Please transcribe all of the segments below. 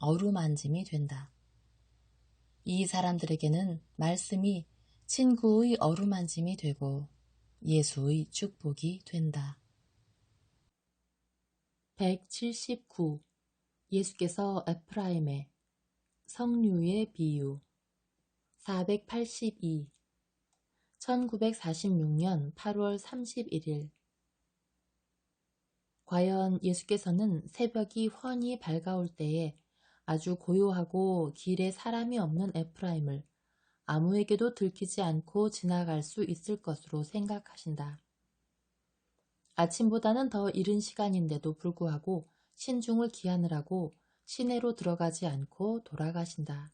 어루만짐이 된다. 이 사람들에게는 말씀이 친구의 어루만짐이 되고 예수의 축복이 된다. 179. 예수께서 에프라임의 성류의 비유 482 1946년 8월 31일 과연 예수께서는 새벽이 훤히 밝아올 때에 아주 고요하고 길에 사람이 없는 에프라임을 아무에게도 들키지 않고 지나갈 수 있을 것으로 생각하신다. 아침보다는 더 이른 시간인데도 불구하고 신중을 기하느라고 시내로 들어가지 않고 돌아가신다.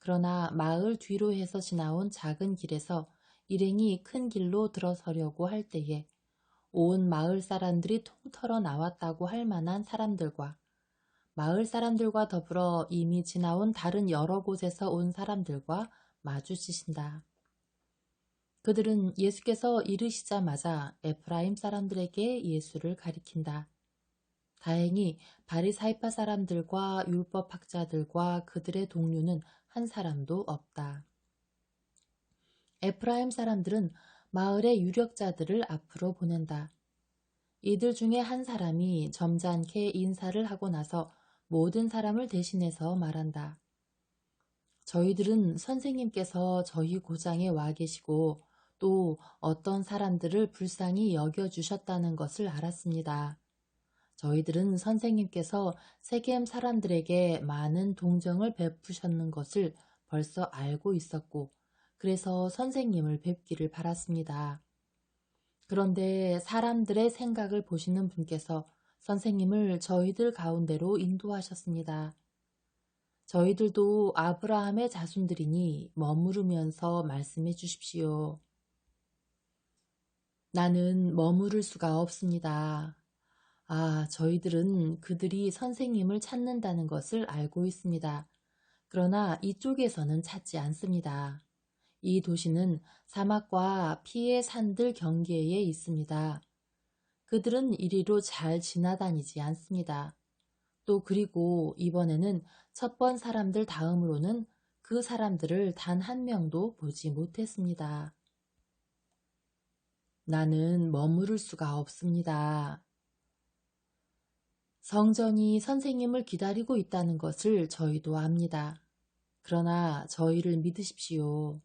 그러나 마을 뒤로 해서 지나온 작은 길에서 일행이 큰 길로 들어서려고 할 때에 온 마을 사람들이 통털어 나왔다고 할 만한 사람들과 마을 사람들과 더불어 이미 지나온 다른 여러 곳에서 온 사람들과 마주치신다. 그들은 예수께서 이르시자마자 에프라임 사람들에게 예수를 가리킨다. 다행히 바리사이파 사람들과 율법학자들과 그들의 동료는 한 사람도 없다. 에프라임 사람들은 마을의 유력자들을 앞으로 보낸다. 이들 중에 한 사람이 점잖게 인사를 하고 나서 모든 사람을 대신해서 말한다. 저희들은 선생님께서 저희 고장에 와 계시고 또 어떤 사람들을 불쌍히 여겨주셨다는 것을 알았습니다. 저희들은 선생님께서 세겜 사람들에게 많은 동정을 베푸셨는 것을 벌써 알고 있었고 그래서 선생님을 뵙기를 바랐습니다. 그런데 사람들의 생각을 보시는 분께서 선생님을 저희들 가운데로 인도하셨습니다. 저희들도 아브라함의 자손들이니 머무르면서 말씀해 주십시오. 나는 머무를 수가 없습니다. 아, 저희들은 그들이 선생님을 찾는다는 것을 알고 있습니다. 그러나 이쪽에서는 찾지 않습니다. 이 도시는 사막과 피의 산들 경계에 있습니다. 그들은 이리로 잘 지나다니지 않습니다. 또 그리고 이번에는 첫 번 사람들 다음으로는 그 사람들을 단 한 명도 보지 못했습니다. 나는 머무를 수가 없습니다. 성전이 선생님을 기다리고 있다는 것을 저희도 압니다. 그러나 저희를 믿으십시오.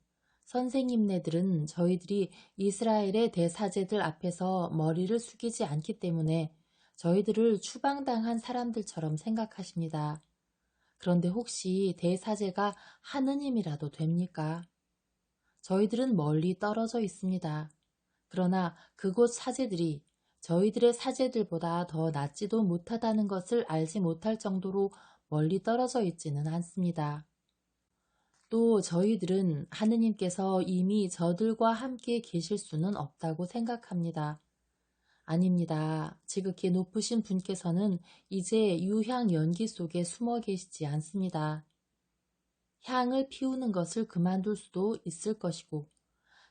선생님네들은 저희들이 이스라엘의 대사제들 앞에서 머리를 숙이지 않기 때문에 저희들을 추방당한 사람들처럼 생각하십니다. 그런데 혹시 대사제가 하느님이라도 됩니까? 저희들은 멀리 떨어져 있습니다. 그러나 그곳 사제들이 저희들의 사제들보다 더 낫지도 못하다는 것을 알지 못할 정도로 멀리 떨어져 있지는 않습니다. 또 저희들은 하느님께서 이미 저들과 함께 계실 수는 없다고 생각합니다. 아닙니다. 지극히 높으신 분께서는 이제 유향 연기 속에 숨어 계시지 않습니다. 향을 피우는 것을 그만둘 수도 있을 것이고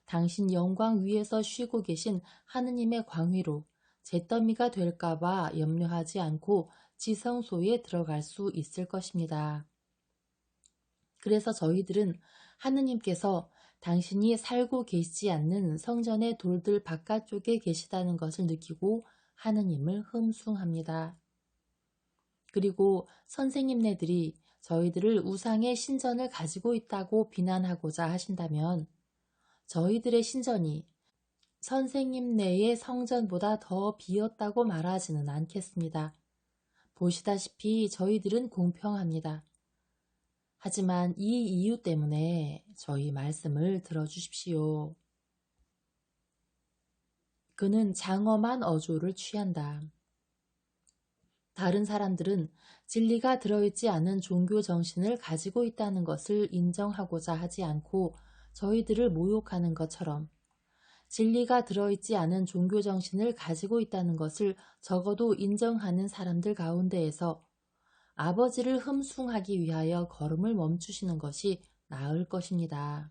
당신 영광 위에서 쉬고 계신 하느님의 광위로 잿더미가 될까봐 염려하지 않고 지성소에 들어갈 수 있을 것입니다. 그래서 저희들은 하느님께서 당신이 살고 계시지 않는 성전의 돌들 바깥쪽에 계시다는 것을 느끼고 하느님을 흠숭합니다. 그리고 선생님네들이 저희들을 우상의 신전을 가지고 있다고 비난하고자 하신다면 저희들의 신전이 선생님네의 성전보다 더 비었다고 말하지는 않겠습니다. 보시다시피 저희들은 공평합니다. 하지만 이 이유 때문에 저희 말씀을 들어주십시오. 그는 장엄한 어조를 취한다. 다른 사람들은 진리가 들어있지 않은 종교 정신을 가지고 있다는 것을 인정하고자 하지 않고 저희들을 모욕하는 것처럼 진리가 들어있지 않은 종교 정신을 가지고 있다는 것을 적어도 인정하는 사람들 가운데에서 아버지를 흠숭하기 위하여 걸음을 멈추시는 것이 나을 것입니다.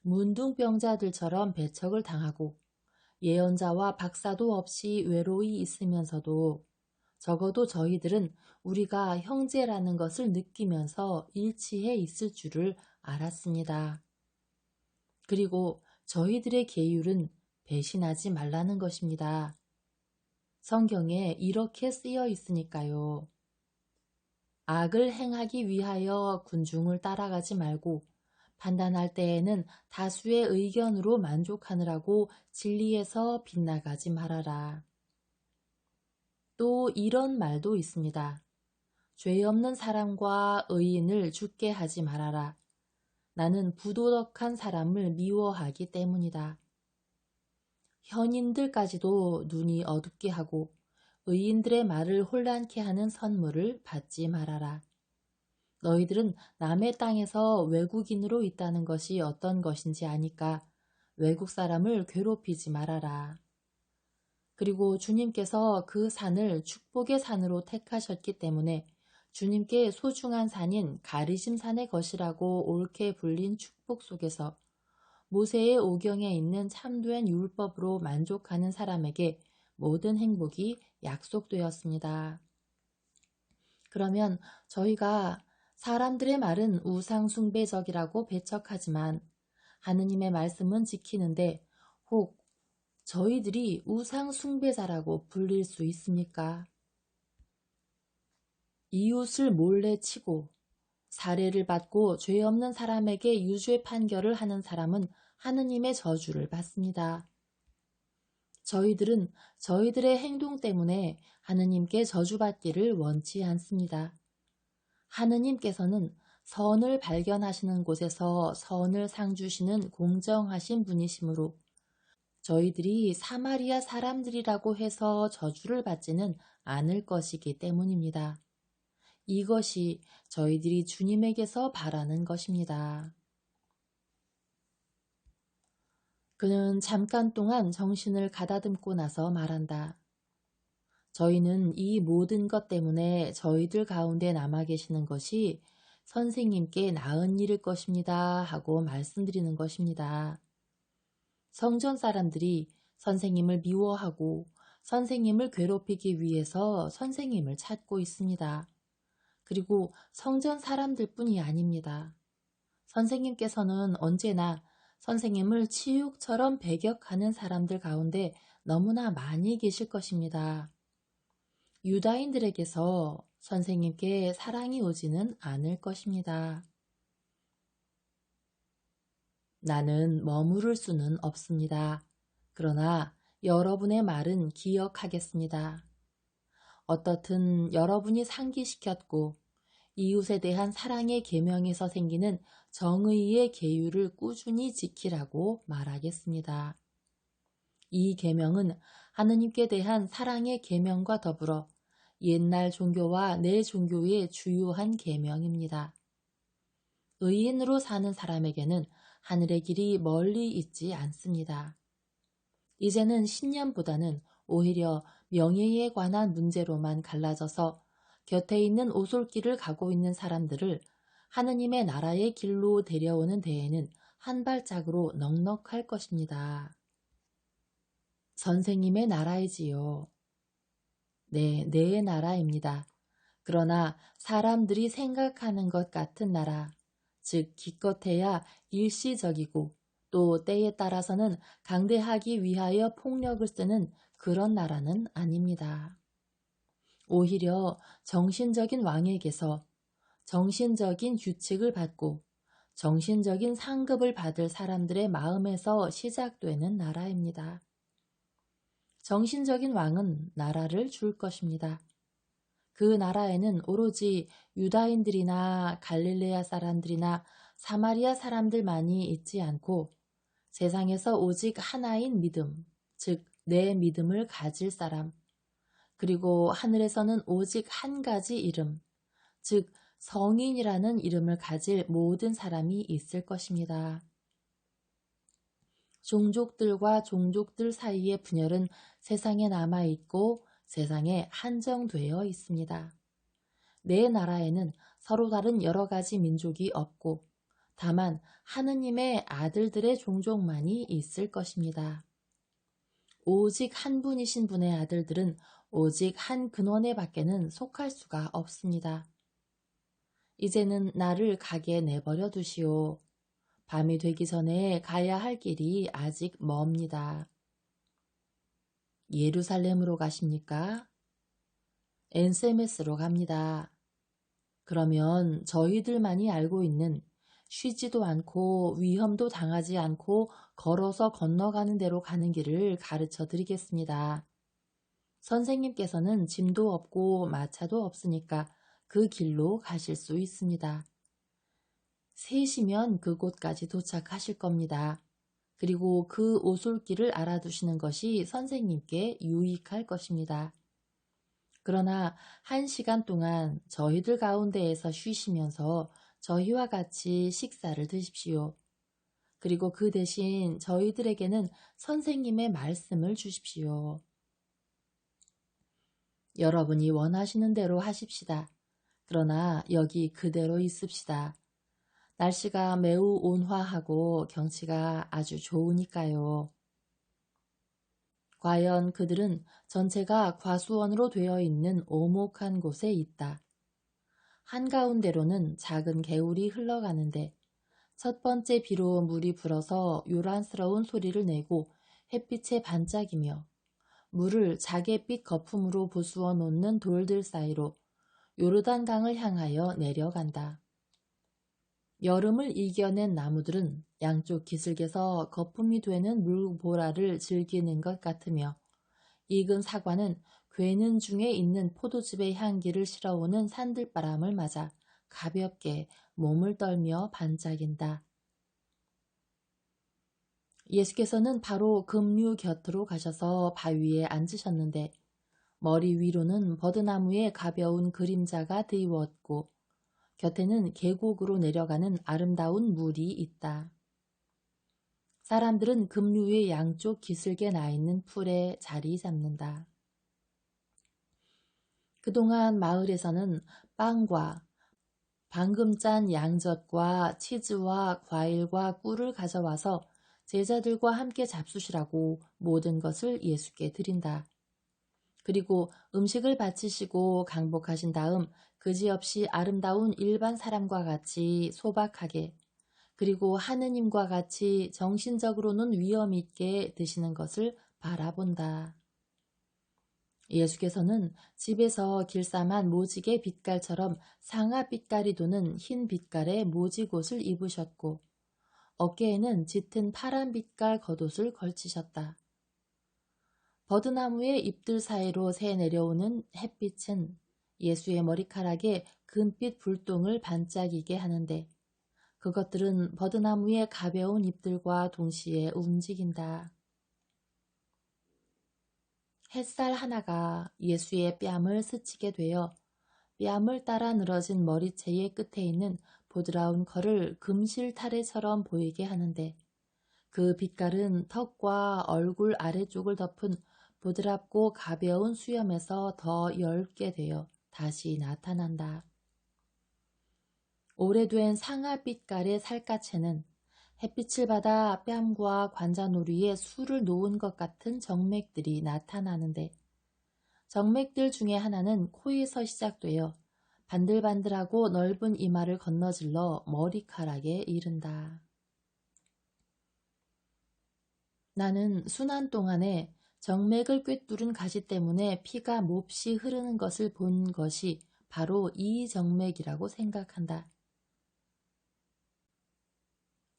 문둥병자들처럼 배척을 당하고 예언자와 박사도 없이 외로이 있으면서도 적어도 저희들은 우리가 형제라는 것을 느끼면서 일치해 있을 줄을 알았습니다. 그리고 저희들의 계율은 배신하지 말라는 것입니다. 성경에 이렇게 쓰여 있으니까요. 악을 행하기 위하여 군중을 따라가지 말고 판단할 때에는 다수의 의견으로 만족하느라고 진리에서 빗나가지 말아라. 또 이런 말도 있습니다. 죄 없는 사람과 의인을 죽게 하지 말아라. 나는 부도덕한 사람을 미워하기 때문이다. 현인들까지도 눈이 어둡게 하고 의인들의 말을 혼란케 하는 선물을 받지 말아라. 너희들은 남의 땅에서 외국인으로 있다는 것이 어떤 것인지 아니까 외국 사람을 괴롭히지 말아라. 그리고 주님께서 그 산을 축복의 산으로 택하셨기 때문에 주님께 소중한 산인 가리심 산의 것이라고 옳게 불린 축복 속에서 모세의 오경에 있는 참된 율법으로 만족하는 사람에게 모든 행복이 약속되었습니다. 그러면 저희가 사람들의 말은 우상숭배적이라고 배척하지만 하느님의 말씀은 지키는데 혹 저희들이 우상숭배자라고 불릴 수 있습니까? 이웃을 몰래 치고 사례를 받고 죄 없는 사람에게 유죄 판결을 하는 사람은 하느님의 저주를 받습니다. 저희들은 저희들의 행동 때문에 하느님께 저주받기를 원치 않습니다. 하느님께서는 선을 발견하시는 곳에서 선을 상주시는 공정하신 분이시므로 저희들이 사마리아 사람들이라고 해서 저주를 받지는 않을 것이기 때문입니다. 이것이 저희들이 주님에게서 바라는 것입니다. 그는 잠깐 동안 정신을 가다듬고 나서 말한다. 저희는 이 모든 것 때문에 저희들 가운데 남아 계시는 것이 선생님께 나은 일일 것입니다 하고 말씀드리는 것입니다. 성전 사람들이 선생님을 미워하고 선생님을 괴롭히기 위해서 선생님을 찾고 있습니다. 그리고 성전 사람들 뿐이 아닙니다. 선생님께서는 언제나 선생님을 치욕처럼 배격하는 사람들 가운데 너무나 많이 계실 것입니다. 유다인들에게서 선생님께 사랑이 오지는 않을 것입니다. 나는 머무를 수는 없습니다. 그러나 여러분의 말은 기억하겠습니다. 어떻든 여러분이 상기시켰고 이웃에 대한 사랑의 계명에서 생기는 정의의 계율을 꾸준히 지키라고 말하겠습니다. 이 계명은 하느님께 대한 사랑의 계명과 더불어 옛날 종교와 내 종교의 주요한 계명입니다. 의인으로 사는 사람에게는 하늘의 길이 멀리 있지 않습니다. 이제는 신념보다는 오히려 명예에 관한 문제로만 갈라져서 곁에 있는 오솔길을 가고 있는 사람들을 하느님의 나라의 길로 데려오는 데에는 한 발짝으로 넉넉할 것입니다. 선생님의 나라이지요. 네, 내 나라입니다. 그러나 사람들이 생각하는 것 같은 나라, 즉 기껏해야 일시적이고 또 때에 따라서는 강대하기 위하여 폭력을 쓰는 그런 나라는 아닙니다. 오히려 정신적인 왕에게서 정신적인 규칙을 받고 정신적인 상급을 받을 사람들의 마음에서 시작되는 나라입니다. 정신적인 왕은 나라를 줄 것입니다. 그 나라에는 오로지 유다인들이나 갈릴레아 사람들이나 사마리아 사람들만이 있지 않고 세상에서 오직 하나인 믿음, 즉 내 믿음을 가질 사람, 그리고 하늘에서는 오직 한 가지 이름, 즉 성인이라는 이름을 가질 모든 사람이 있을 것입니다. 종족들과 종족들 사이의 분열은 세상에 남아있고 세상에 한정되어 있습니다. 내 나라에는 서로 다른 여러 가지 민족이 없고 다만 하느님의 아들들의 종족만이 있을 것입니다. 오직 한 분이신 분의 아들들은 오직 한 근원에 밖에는 속할 수가 없습니다. 이제는 나를 가게 내버려 두시오. 밤이 되기 전에 가야 할 길이 아직 멉니다. 예루살렘으로 가십니까? 엔세메스로 갑니다. 그러면 저희들만이 알고 있는 쉬지도 않고 위험도 당하지 않고 걸어서 건너가는 대로 가는 길을 가르쳐 드리겠습니다. 선생님께서는 짐도 없고 마차도 없으니까 그 길로 가실 수 있습니다. 셋이면 그곳까지 도착하실 겁니다. 그리고 그 오솔길을 알아두시는 것이 선생님께 유익할 것입니다. 그러나 한 시간 동안 저희들 가운데에서 쉬시면서 저희와 같이 식사를 드십시오. 그리고 그 대신 저희들에게는 선생님의 말씀을 주십시오. 여러분이 원하시는 대로 하십시다. 그러나 여기 그대로 있읍시다. 날씨가 매우 온화하고 경치가 아주 좋으니까요. 과연 그들은 전체가 과수원으로 되어 있는 오목한 곳에 있다. 한가운데로는 작은 개울이 흘러가는데 첫 번째 비로 물이 불어서 요란스러운 소리를 내고 햇빛에 반짝이며 물을 자개빛 거품으로 부수어 놓는 돌들 사이로 요르단강을 향하여 내려간다. 여름을 이겨낸 나무들은 양쪽 기슭에서 거품이 되는 물보라를 즐기는 것 같으며 익은 사과는 괴는 중에 있는 포도즙의 향기를 실어오는 산들바람을 맞아 가볍게 몸을 떨며 반짝인다. 예수께서는 바로 금류 곁으로 가셔서 바위에 앉으셨는데 머리 위로는 버드나무의 가벼운 그림자가 드리웠고 곁에는 계곡으로 내려가는 아름다운 물이 있다. 사람들은 급류의 양쪽 기슭에 나 있는 풀에 자리 잡는다. 그동안 마을에서는 빵과 방금 짠 양젓과 치즈와 과일과 꿀을 가져와서 제자들과 함께 잡수시라고 모든 것을 예수께 드린다. 그리고 음식을 바치시고 강복하신 다음 그지없이 아름다운 일반 사람과 같이 소박하게 그리고 하느님과 같이 정신적으로는 위험 있게 드시는 것을 바라본다. 예수께서는 집에서 길쌈한 모직의 빛깔처럼 상아 빛깔이 도는 흰 빛깔의 모직옷을 입으셨고 어깨에는 짙은 파란 빛깔 겉옷을 걸치셨다. 버드나무의 잎들 사이로 새 내려오는 햇빛은 예수의 머리카락에 금빛 불똥을 반짝이게 하는데 그것들은 버드나무의 가벼운 잎들과 동시에 움직인다. 햇살 하나가 예수의 뺨을 스치게 되어 뺨을 따라 늘어진 머리채의 끝에 있는 보드라운 컬을 금실 타래처럼 보이게 하는데 그 빛깔은 턱과 얼굴 아래쪽을 덮은 부드럽고 가벼운 수염에서 더 엷게 되어 다시 나타난다. 오래된 상아빛깔의 살갗에는 햇빛을 받아 뺨과 관자놀이에 술을 놓은 것 같은 정맥들이 나타나는데 정맥들 중에 하나는 코에서 시작되어 반들반들하고 넓은 이마를 건너질러 머리카락에 이른다. 나는 순환 동안에 정맥을 꿰뚫은 가시 때문에 피가 몹시 흐르는 것을 본 것이 바로 이 정맥이라고 생각한다.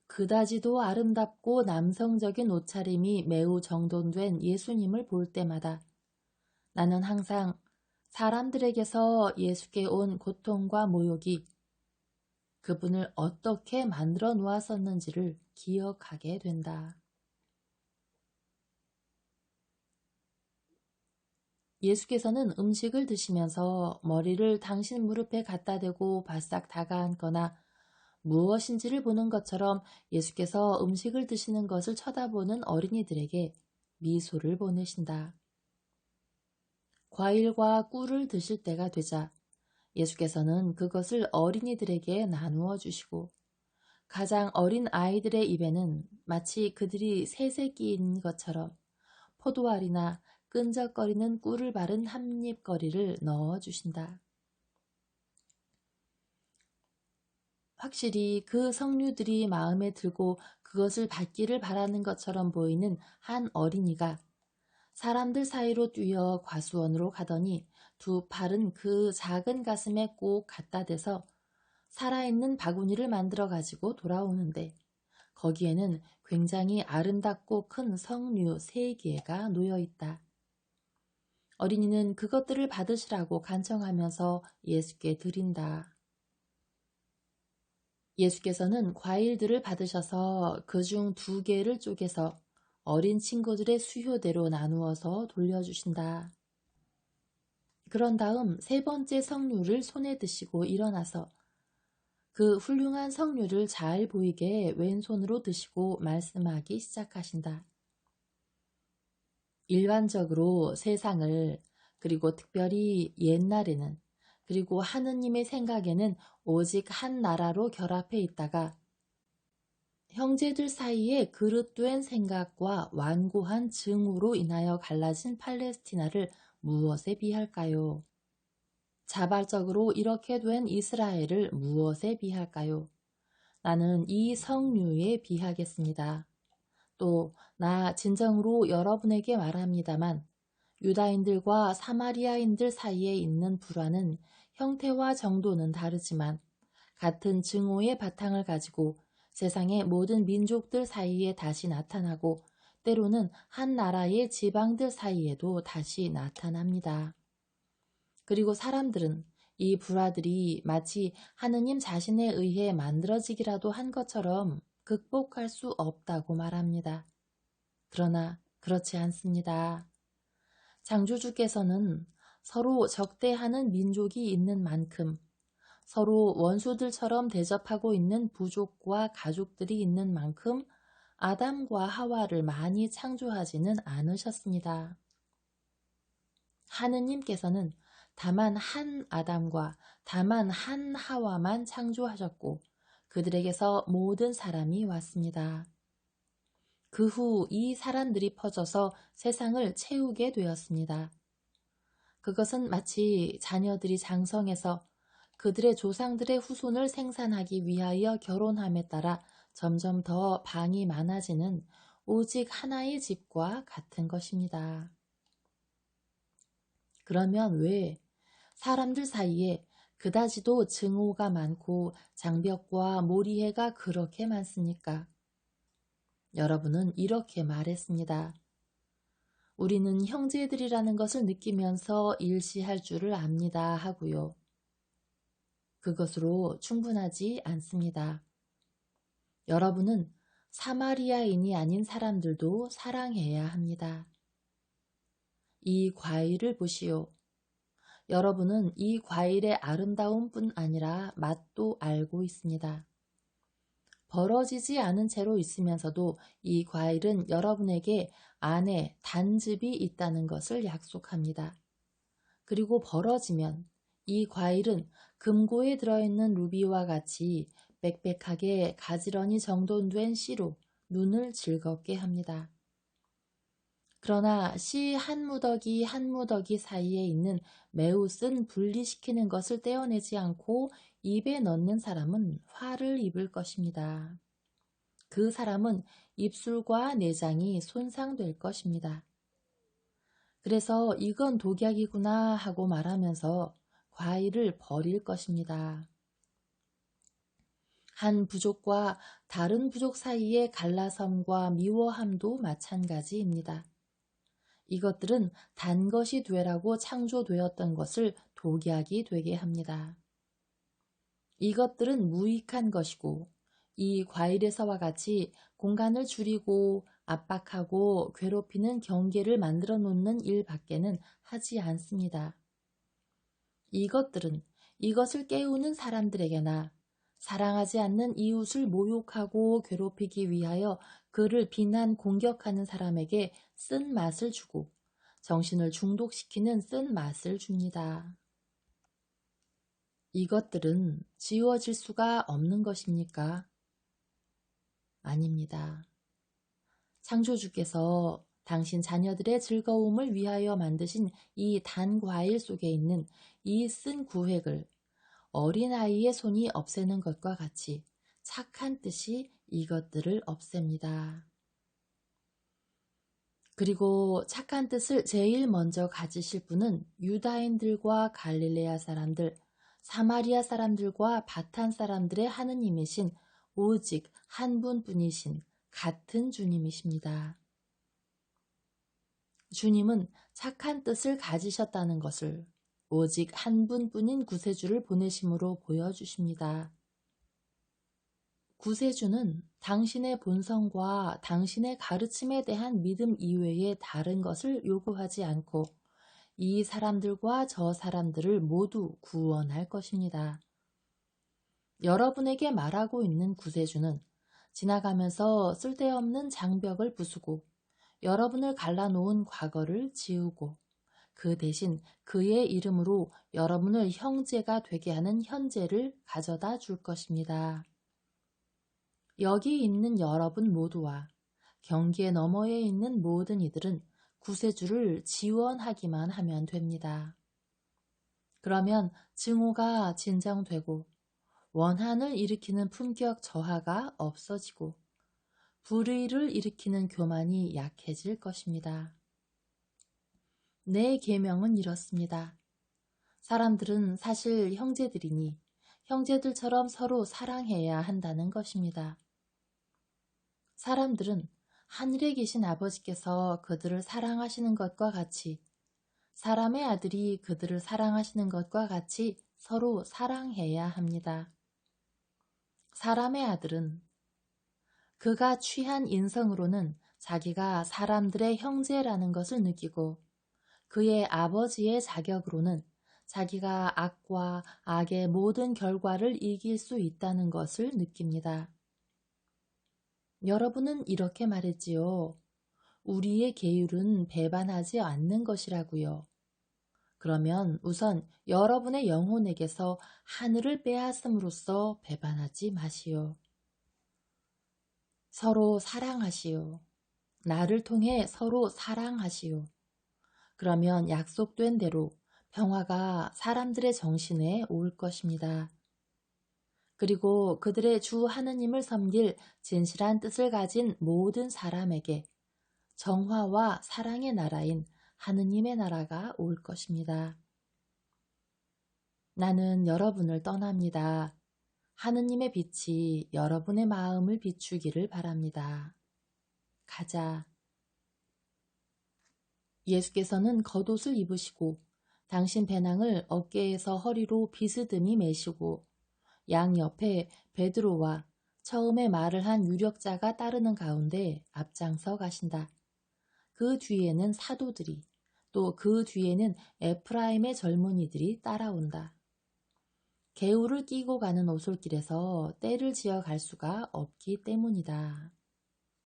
그다지도 아름답고 남성적인 옷차림이 매우 정돈된 예수님을 볼 때마다 나는 항상 사람들에게서 예수께 온 고통과 모욕이 그분을 어떻게 만들어 놓았었는지를 기억하게 된다. 예수께서는 음식을 드시면서 머리를 당신 무릎에 갖다 대고 바싹 다가앉거나 무엇인지를 보는 것처럼 예수께서 음식을 드시는 것을 쳐다보는 어린이들에게 미소를 보내신다. 과일과 꿀을 드실 때가 되자 예수께서는 그것을 어린이들에게 나누어 주시고 가장 어린 아이들의 입에는 마치 그들이 새새끼인 것처럼 포도알이나 끈적거리는 꿀을 바른 한 입거리를 넣어 주신다. 확실히 그 석류들이 마음에 들고 그것을 받기를 바라는 것처럼 보이는 한 어린이가 사람들 사이로 뛰어 과수원으로 가더니 두 팔은 그 작은 가슴에 꼭 갖다 대서 살아있는 바구니를 만들어 가지고 돌아오는데 거기에는 굉장히 아름답고 큰 석류 세 개가 놓여 있다. 어린이는 그것들을 받으시라고 간청하면서 예수께 드린다. 예수께서는 과일들을 받으셔서 그 중 두 개를 쪼개서 어린 친구들의 수효대로 나누어서 돌려주신다. 그런 다음 세 번째 석류를 손에 드시고 일어나서 그 훌륭한 석류를 잘 보이게 왼손으로 드시고 말씀하기 시작하신다. 일반적으로 세상을 그리고 특별히 옛날에는 그리고 하느님의 생각에는 오직 한 나라로 결합해 있다가 형제들 사이에 그릇된 생각과 완고한 증오로 인하여 갈라진 팔레스티나를 무엇에 비할까요? 자발적으로 이렇게 된 이스라엘을 무엇에 비할까요? 나는 이 성류에 비하겠습니다. 또 나 진정으로 여러분에게 말합니다만 유다인들과 사마리아인들 사이에 있는 불화는 형태와 정도는 다르지만 같은 증오의 바탕을 가지고 세상의 모든 민족들 사이에 다시 나타나고 때로는 한 나라의 지방들 사이에도 다시 나타납니다. 그리고 사람들은 이 불화들이 마치 하느님 자신에 의해 만들어지기라도 한 것처럼 극복할 수 없다고 말합니다. 그러나 그렇지 않습니다. 창조주께서는 서로 적대하는 민족이 있는 만큼 서로 원수들처럼 대접하고 있는 부족과 가족들이 있는 만큼 아담과 하와를 많이 창조하지는 않으셨습니다. 하느님께서는 다만 한 아담과 다만 한 하와만 창조하셨고 그들에게서 모든 사람이 왔습니다. 그 후 이 사람들이 퍼져서 세상을 채우게 되었습니다. 그것은 마치 자녀들이 장성해서 그들의 조상들의 후손을 생산하기 위하여 결혼함에 따라 점점 더 방이 많아지는 오직 하나의 집과 같은 것입니다. 그러면 왜 사람들 사이에 그다지도 증오가 많고 장벽과 모리해가 그렇게 많습니까? 여러분은 이렇게 말했습니다. 우리는 형제들이라는 것을 느끼면서 일시할 줄을 압니다 하고요. 그것으로 충분하지 않습니다. 여러분은 사마리아인이 아닌 사람들도 사랑해야 합니다. 이 과일을 보시오. 여러분은 이 과일의 아름다움뿐 아니라 맛도 알고 있습니다. 벌어지지 않은 채로 있으면서도 이 과일은 여러분에게 안에 단즙이 있다는 것을 약속합니다. 그리고 벌어지면 이 과일은 금고에 들어있는 루비와 같이 빽빽하게 가지런히 정돈된 씨로 눈을 즐겁게 합니다. 그러나 씨 한 무더기 한 무더기 사이에 있는 매우 쓴 분리시키는 것을 떼어내지 않고 입에 넣는 사람은 화를 입을 것입니다. 그 사람은 입술과 내장이 손상될 것입니다. 그래서 이건 독약이구나 하고 말하면서 과일을 버릴 것입니다. 한 부족과 다른 부족 사이의 갈라섬과 미워함도 마찬가지입니다. 이것들은 단 것이 되라고 창조되었던 것을 독약이 되게 합니다. 이것들은 무익한 것이고 이 과일에서와 같이 공간을 줄이고 압박하고 괴롭히는 경계를 만들어 놓는 일 밖에는 하지 않습니다. 이것들은 이것을 깨우는 사람들에게나 사랑하지 않는 이웃을 모욕하고 괴롭히기 위하여 그를 비난 공격하는 사람에게 쓴 맛을 주고 정신을 중독시키는 쓴 맛을 줍니다. 이것들은 지워질 수가 없는 것입니까? 아닙니다. 창조주께서 당신 자녀들의 즐거움을 위하여 만드신 이 단 과일 속에 있는 이 쓴 구획을 어린아이의 손이 없애는 것과 같이 착한 뜻이 이것들을 없앱니다. 그리고 착한 뜻을 제일 먼저 가지실 분은 유다인들과 갈릴레아 사람들, 사마리아 사람들과 바탄 사람들의 하느님이신 오직 한 분뿐이신 같은 주님이십니다. 주님은 착한 뜻을 가지셨다는 것을 오직 한 분뿐인 구세주를 보내심으로 보여주십니다. 구세주는 당신의 본성과 당신의 가르침에 대한 믿음 이외에 다른 것을 요구하지 않고 이 사람들과 저 사람들을 모두 구원할 것입니다. 여러분에게 말하고 있는 구세주는 지나가면서 쓸데없는 장벽을 부수고 여러분을 갈라놓은 과거를 지우고 그 대신 그의 이름으로 여러분을 형제가 되게 하는 현재를 가져다 줄 것입니다. 여기 있는 여러분 모두와 경계 너머에 있는 모든 이들은 구세주를 지원하기만 하면 됩니다. 그러면 증오가 진정되고 원한을 일으키는 품격 저하가 없어지고 불의를 일으키는 교만이 약해질 것입니다. 내 계명은 이렇습니다. 사람들은 사실 형제들이니 형제들처럼 서로 사랑해야 한다는 것입니다. 사람들은 하늘에 계신 아버지께서 그들을 사랑하시는 것과 같이 사람의 아들이 그들을 사랑하시는 것과 같이 서로 사랑해야 합니다. 사람의 아들은 그가 취한 인성으로는 자기가 사람들의 형제라는 것을 느끼고 그의 아버지의 자격으로는 자기가 악과 악의 모든 결과를 이길 수 있다는 것을 느낍니다. 여러분은 이렇게 말했지요. 우리의 계율은 배반하지 않는 것이라고요. 그러면 우선 여러분의 영혼에게서 하늘을 빼앗음으로써 배반하지 마시오. 서로 사랑하시오. 나를 통해 서로 사랑하시오. 그러면 약속된 대로 평화가 사람들의 정신에 올 것입니다. 그리고 그들의 주 하느님을 섬길 진실한 뜻을 가진 모든 사람에게 정화와 사랑의 나라인 하느님의 나라가 올 것입니다. 나는 여러분을 떠납니다. 하느님의 빛이 여러분의 마음을 비추기를 바랍니다. 가자. 예수께서는 겉옷을 입으시고 당신 배낭을 어깨에서 허리로 비스듬히 매시고 양 옆에 베드로와 처음에 말을 한 유력자가 따르는 가운데 앞장서 가신다. 그 뒤에는 사도들이 또 그 뒤에는 에프라임의 젊은이들이 따라온다. 개울을 끼고 가는 오솔길에서 때를 지어 갈 수가 없기 때문이다.